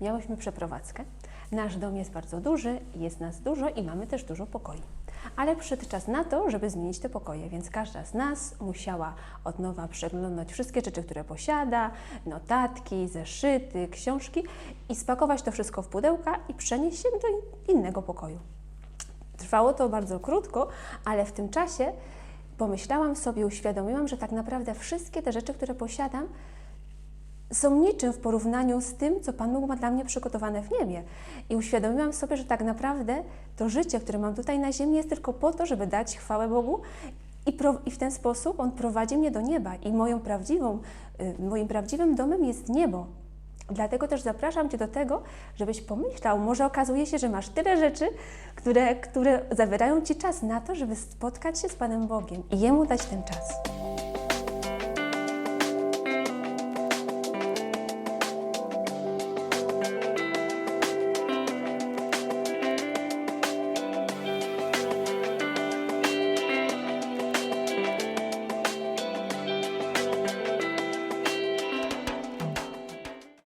miałyśmy przeprowadzkę. Nasz dom jest bardzo duży, jest nas dużo i mamy też dużo pokoi. Ale przyszedł czas na to, żeby zmienić te pokoje, więc każda z nas musiała od nowa przeglądać wszystkie rzeczy, które posiada, notatki, zeszyty, książki i spakować to wszystko w pudełka i przenieść się do innego pokoju. Trwało to bardzo krótko, ale w tym czasie pomyślałam sobie, uświadomiłam, że tak naprawdę wszystkie te rzeczy, które posiadam, są niczym w porównaniu z tym, co Pan Bóg ma dla mnie przygotowane w niebie. I uświadomiłam sobie, że tak naprawdę to życie, które mam tutaj na ziemi, jest tylko po to, żeby dać chwałę Bogu. I, pro, I w ten sposób On prowadzi mnie do nieba. I moją prawdziwą, y, moim prawdziwym domem jest niebo. Dlatego też zapraszam Cię do tego, żebyś pomyślał, może okazuje się, że masz tyle rzeczy, które, które Ci czas na to, żeby spotkać się z Panem Bogiem i Jemu dać ten czas.